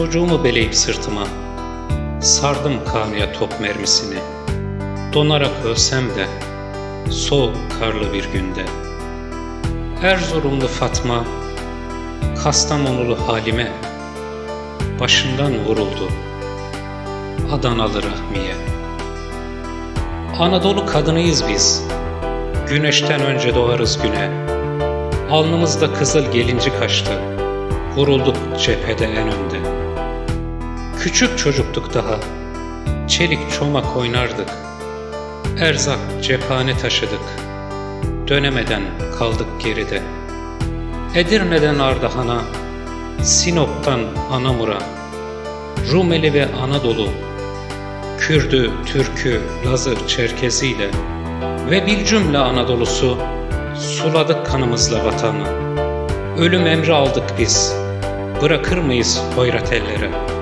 Çocuğumu beleyip sırtıma, sardım kanıya top mermisini. Donarak ölsem de, soğuk karlı bir günde. Erzurumlu Fatma, Kastamonulu Halime, başından vuruldu. Adanalı Rahmiye. Anadolu kadınıyız biz, güneşten önce doğarız güne. Alnımızda kızıl gelinci kaçtı, vurulduk cephede en önde. Küçük çocuktuk daha, çelik çomak oynardık. Erzak cephane taşıdık, dönemeden kaldık geride. Edirne'den Ardahan'a, Sinop'tan Anamur'a, Rumeli ve Anadolu, Kürdü, Türkü, Lazı, Çerkeziyle ve bir cümle Anadolusu suladık kanımızla vatanı. Ölüm emri aldık biz, bırakır mıyız hoyrat ellere?''